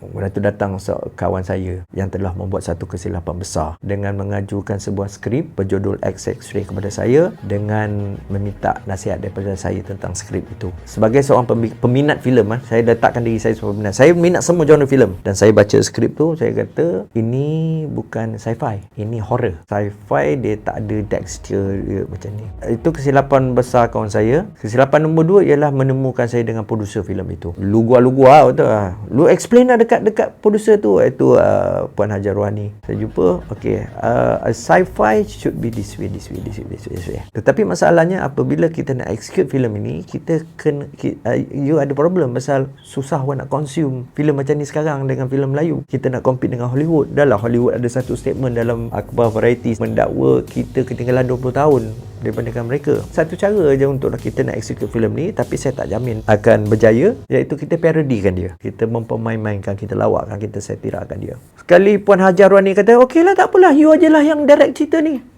Waktu tu datang kawan saya yang telah membuat satu kesilapan besar dengan mengajukan sebuah skrip berjudul X-Ray kepada saya dengan meminta nasihat daripada saya tentang skrip itu. Sebagai seorang peminat filem, ah, saya letakkan diri saya sebagai peminat. Saya minat semua genre filem dan saya baca skrip tu, saya kata ini bukan sci-fi, ini horror. Sci-fi dia tak ada texture dia macam ni. Itu kesilapan besar kawan saya. Kesilapan nombor dua ialah menemukan saya dengan produser filem itu. Lu gua-lu betul lah. Lu explain lah dekat dekat producer tu iaitu uh, Puan Hajar Ruhani saya jumpa okey uh, sci-fi should be this way this way this way this way, this way. tetapi masalahnya apabila kita nak execute filem ini kita kena kita, uh, you ada problem pasal susah orang nak consume filem macam ni sekarang dengan filem Melayu kita nak compete dengan Hollywood dah lah Hollywood ada satu statement dalam akhbar variety mendakwa kita ketinggalan 20 tahun daripada mereka. Satu cara je untuk kita nak execute filem ni tapi saya tak jamin akan berjaya iaitu kita parodikan dia. Kita mempermain-mainkan, kita lawakkan, kita setirakan dia. Sekali Puan Hajar Ruani kata, okey lah tak apalah, you ajalah yang direct cerita ni.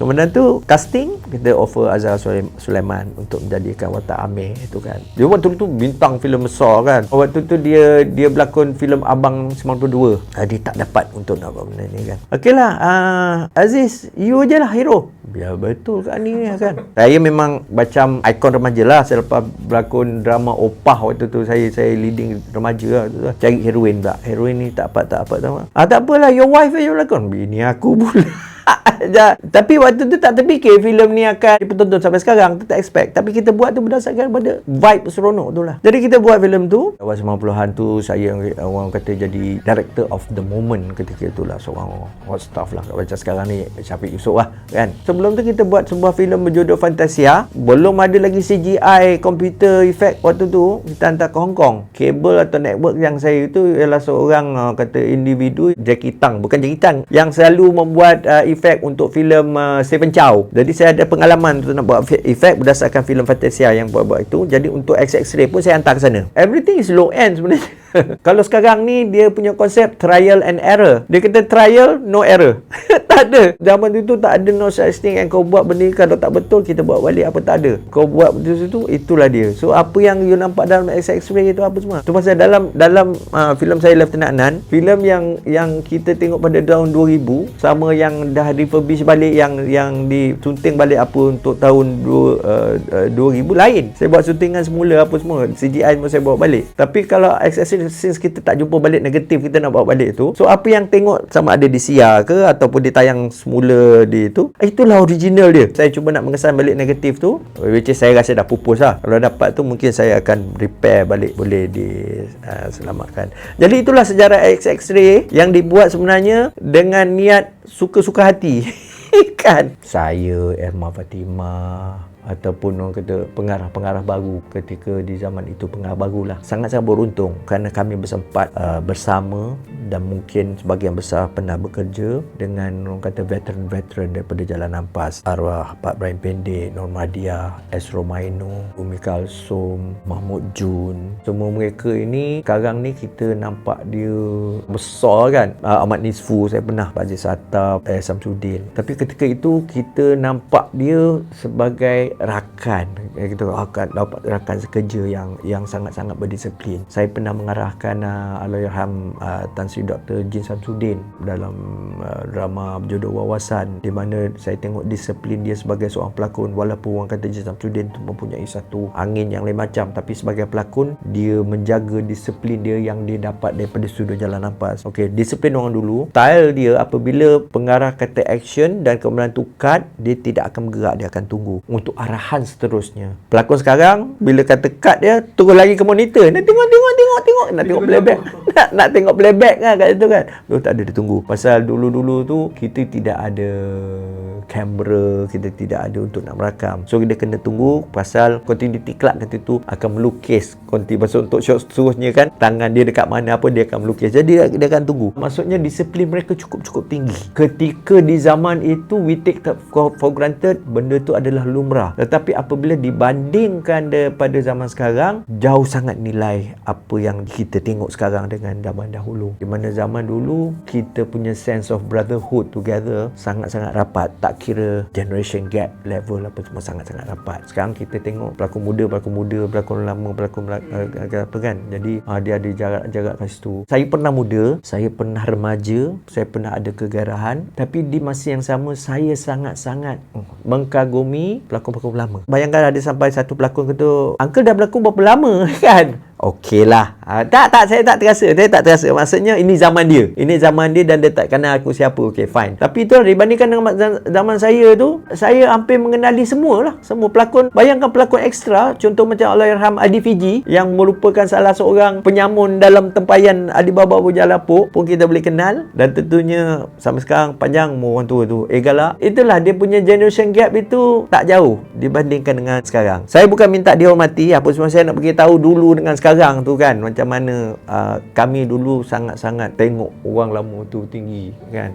Kemudian tu casting kita offer Azhar Sulaiman untuk menjadikan watak Amir itu kan. Dia waktu tu bintang filem besar kan. Waktu tu dia dia berlakon filem Abang 92. Uh, dia tak dapat untuk nak buat benda ni kan. Okeylah uh, Aziz you je lah hero. Biar betul kan ni kan. Saya memang macam ikon remaja lah selepas berlakon drama Opah waktu tu saya saya leading remaja lah. Cari heroin pula. Heroin ni tak apa tak apa tak apa. Ah tak apalah your wife je berlakon. Bini aku pula. tapi waktu tu tak terfikir filem ni akan dipertonton sampai sekarang tu tak expect. Tapi kita buat tu berdasarkan pada vibe seronok tu lah. Jadi kita buat filem tu. Awal 90-an tu saya orang kata jadi director of the moment ketika itulah seorang hot staff lah. Macam sekarang ni Syafiq Yusof lah kan? Sebelum tu kita buat sebuah filem berjudul Fantasia. Belum ada lagi CGI computer effect waktu tu. Kita hantar ke Hong Kong. Kabel atau network yang saya itu ialah seorang uh, kata individu Jackie Tang. Bukan Jackie Tang. Yang selalu membuat uh, efek untuk filem uh, Seven Chow. Jadi saya ada pengalaman untuk nak buat efek berdasarkan filem Fantasia yang buat-buat itu. Jadi untuk XX-ray pun saya hantar ke sana. Everything is low end sebenarnya. Kalau sekarang ni dia punya konsep trial and error. Dia kata trial no error. tak ada. Zaman itu tak ada no such thing yang kau buat benda kalau tak betul kita buat balik apa tak ada. Kau buat betul itu itulah dia. So apa yang you nampak dalam XX-ray itu apa semua. Tu pasal dalam dalam uh, filem saya Lieutenant Nan, filem yang yang kita tengok pada tahun 2000 sama yang dah refurbish balik yang yang disunting balik apa untuk tahun 2 uh, uh, 2000 lain. Saya buat suntingan semula apa semua. CGI semua saya bawa balik. Tapi kalau since kita tak jumpa balik negatif kita nak bawa balik tu so apa yang tengok sama ada di siar ke ataupun di tayang semula di tu eh, itulah original dia saya cuba nak mengesan balik negatif tu which is saya rasa dah pupus lah kalau dapat tu mungkin saya akan repair balik boleh diselamatkan uh, jadi itulah sejarah X-Ray yang dibuat sebenarnya dengan niat suka-suka hati. Kan? Saya Erma Fatimah ataupun orang kata pengarah-pengarah baru ketika di zaman itu pengarah barulah. Sangat-sangat beruntung kerana kami bersempat uh, bersama dan mungkin sebagian besar pernah bekerja dengan orang kata veteran-veteran daripada Jalan Ampas. Arwah Pak Ibrahim Pendek, Normadia, Esro Maino, Umi Kalsum, Mahmud Jun. Semua mereka ini sekarang ni kita nampak dia besar kan? Uh, Ahmad Nisfu saya pernah Pak Haji Satap, eh, Samsudin. Tapi ketika itu kita nampak dia sebagai rakan. Kita akan dapat rakan sekerja yang yang sangat-sangat berdisiplin. Saya pernah mengarahkan uh, Allahyarham uh, Tan Sri Dr. Jin Samsudin dalam uh, drama berjudul Wawasan di mana saya tengok disiplin dia sebagai seorang pelakon. Walaupun orang kata Jin Samsudin tu mempunyai satu angin yang lain macam tapi sebagai pelakon dia menjaga disiplin dia yang dia dapat daripada studio Jalan Nampas. Ok disiplin orang dulu. Style dia apabila pengarah kata action dan kemudian tu cut dia tidak akan bergerak dia akan tunggu. Untuk arahan seterusnya. Pelakon sekarang bila kata cut dia turun lagi ke monitor. Nak tengok tengok tengok tengok nak tengok playback. nak nak tengok playback kan kat situ kan. Lu tak ada ditunggu. Pasal dulu-dulu tu kita tidak ada kamera, kita tidak ada untuk nak merakam. So kita kena tunggu pasal continuity clock kata tu akan melukis konti pasal untuk shot seterusnya kan tangan dia dekat mana apa dia akan melukis. Jadi dia, dia akan tunggu. Maksudnya disiplin mereka cukup-cukup tinggi. Ketika di zaman itu we take for granted benda tu adalah lumrah tetapi apabila dibandingkan daripada zaman sekarang jauh sangat nilai apa yang kita tengok sekarang dengan zaman dahulu. Di mana zaman dulu kita punya sense of brotherhood together sangat-sangat rapat. Tak kira generation gap level apa semua sangat-sangat rapat. Sekarang kita tengok pelakon muda, pelakon muda, pelakon lama, pelakon uh, apa kan. Jadi uh, dia ada jarak-jarak kat situ. Saya pernah muda, saya pernah remaja, saya pernah ada kegarahan, tapi di masa yang sama saya sangat-sangat mengkagumi pelakon-pelakon lama. Bayangkan ada sampai satu pelakon kata, "Uncle dah berlakon berapa lama?" kan? Okey lah. Ha, tak, tak. Saya tak terasa. Saya tak terasa. Maksudnya ini zaman dia. Ini zaman dia dan dia tak kenal aku siapa. Okey, fine. Tapi tu dibandingkan dengan zaman saya tu, saya hampir mengenali semua lah. Semua pelakon. Bayangkan pelakon ekstra. Contoh macam Allahyarham Adi Fiji yang merupakan salah seorang penyamun dalam tempayan Adi Baba Bujal Lapuk pun kita boleh kenal. Dan tentunya sampai sekarang panjang orang tua tu. Eh galak. Itulah dia punya generation gap itu tak jauh dibandingkan dengan sekarang. Saya bukan minta dihormati. Apa semua saya nak beritahu dulu dengan sekarang sekarang tu kan macam mana uh, kami dulu sangat-sangat tengok orang lama tu tinggi kan